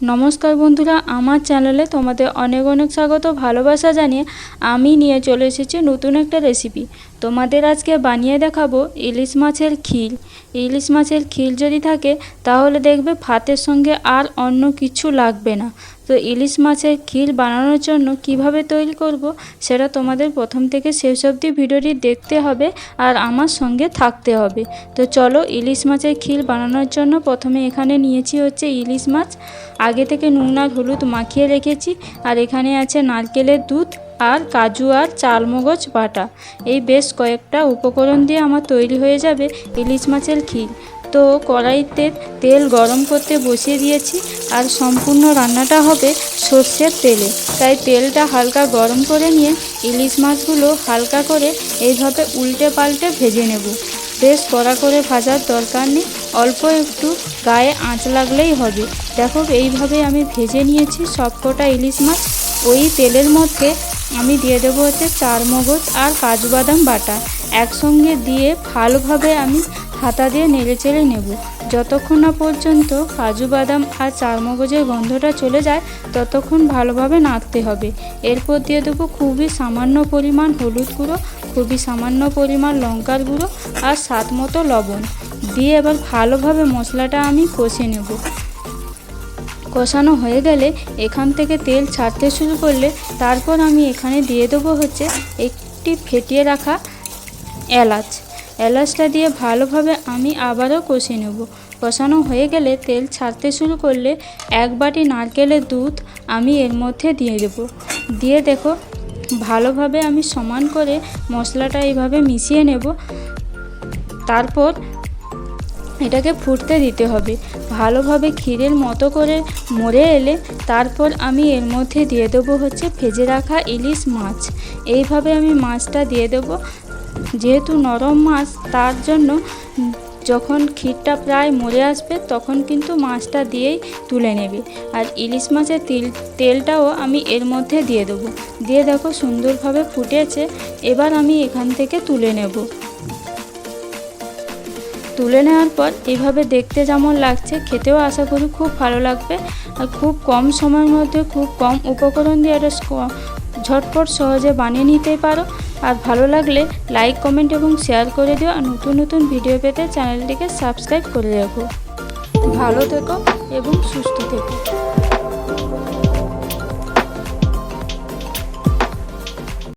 নমস্কার বন্ধুরা, আমার চ্যানেলে তোমাদের অনেক অনেক স্বাগত, ভালোবাসা জানিয়ে আমি নিয়ে চলে এসেছি নতুন একটা রেসিপি তোমাদের আজকে বানিয়ে দেখাবো ইলিশ মাছের খিল। ইলিশ মাছের খিল যদি থাকে, তাহলে দেখবে ভাতের সঙ্গে আর অন্য কিছু লাগবে না। তো ইলিশ মাছের ক্ষীর বানানোর জন্য কীভাবে তৈরি করব, সেটা তোমাদের প্রথম থেকে শেষ অবধি ভিডিওটি দেখতে হবে আর আমার সঙ্গে থাকতে হবে। তো চলো ইলিশ মাছের ক্ষীর বানানোর জন্য প্রথমে এখানে নিয়েছি হচ্ছে ইলিশ মাছ। আগে থেকে নুন আর হলুদ মাখিয়ে রেখেছি আর এখানে আছে নারকেলের দুধ আর কাজু আর চালমগজ বাটা। এই বেশ কয়েকটা উপকরণ দিয়ে আমার তৈরি হয়ে যাবে ইলিশ মাছের ক্ষীর তো কড়াইতে তেল গরম করতে বসিয়ে দিয়েছি আর সম্পূর্ণ রান্নাটা হবে সর্ষের তেলে। তাই তেলটা হালকা গরম করে নিয়ে ইলিশ মাছগুলো হালকা করে এইভাবে উল্টে পাল্টে ভেজে নেব। বেশ কড়া করে ভাজার দরকার নেই, অল্প একটু গায়ে আঁচ লাগলেই হবে। দেখো এইভাবে আমি ভেজে নিয়েছি সবকটা ইলিশ মাছ। ওই তেলের মধ্যে আমি দিয়ে দেবো হচ্ছে চার মগজ আর কাজু বাদাম বাটা। একসঙ্গে দিয়ে ভালোভাবে আমি হাতা দিয়ে নেড়ে চেড়ে নেব। যতক্ষণ না পর্যন্ত কাজু বাদাম আর চারমগজের গন্ধটা চলে যায়, ততক্ষণ ভালোভাবে নাড়তে হবে। এরপর দিয়ে দেবো খুবই সামান্য পরিমাণ হলুদ গুঁড়ো, খুবই সামান্য পরিমাণ লঙ্কার গুঁড়ো আর স্বাদ মতো লবণ। দিয়ে এবার ভালোভাবে মশলাটা আমি কষে নেব। কষানো হয়ে গেলে এখান থেকে তেল ছাড়তে শুরু করলে তারপর আমি এখানে দিয়ে দেবো হচ্ছে একটি ফেটিয়ে রাখা এলাচ। এলাচটা দিয়ে ভালোভাবে আমি আবারও কষে নেব। কষানো হয়ে গেলে তেল ছাড়তে শুরু করলে এক বাটি নারকেলের দুধ আমি এর মধ্যে দিয়ে দেব। দিয়ে দেখো, ভালোভাবে আমি সমান করে মশলাটা এইভাবে মিশিয়ে নেব। তারপর এটাকে ফুটতে দিতে হবে। ভালোভাবে ক্ষীরের মতো করে মরে এলে তারপর আমি এর মধ্যে দিয়ে দেবো হচ্ছে ভেজে রাখা ইলিশ মাছ। এইভাবে আমি মাছটা দিয়ে দেবো। যেহেতু নরম মাছ, তার জন্য যখন ক্ষীরটা প্রায় মরে আসবে, তখন কিন্তু মাছটা দিয়েই তুলে নেবে। আর ইলিশ মাছের তিল, তেলটাও আমি এর মধ্যে দিয়ে দেবো। দিয়ে দেখো সুন্দরভাবে ফুটেছে, এবার আমি এখান থেকে তুলে নেব। তুলে নেওয়ার পর এভাবে দেখতে যেমন লাগছে, খেতেও আশা করি খুব ভালো লাগবে। আর খুব কম সময়ের মধ্যে খুব কম উপকরণ দিয়ে এটা ঝটপট সহজে বানিয়ে নিতে পারো। আর ভালো লাগলে লাইক, কমেন্ট এবং শেয়ার করে দিও আর নতুন নতুন ভিডিও পেতে চ্যানেলটিকে সাবস্ক্রাইব করে রাখো। ভালো থেকো এবং সুস্থ থেকো।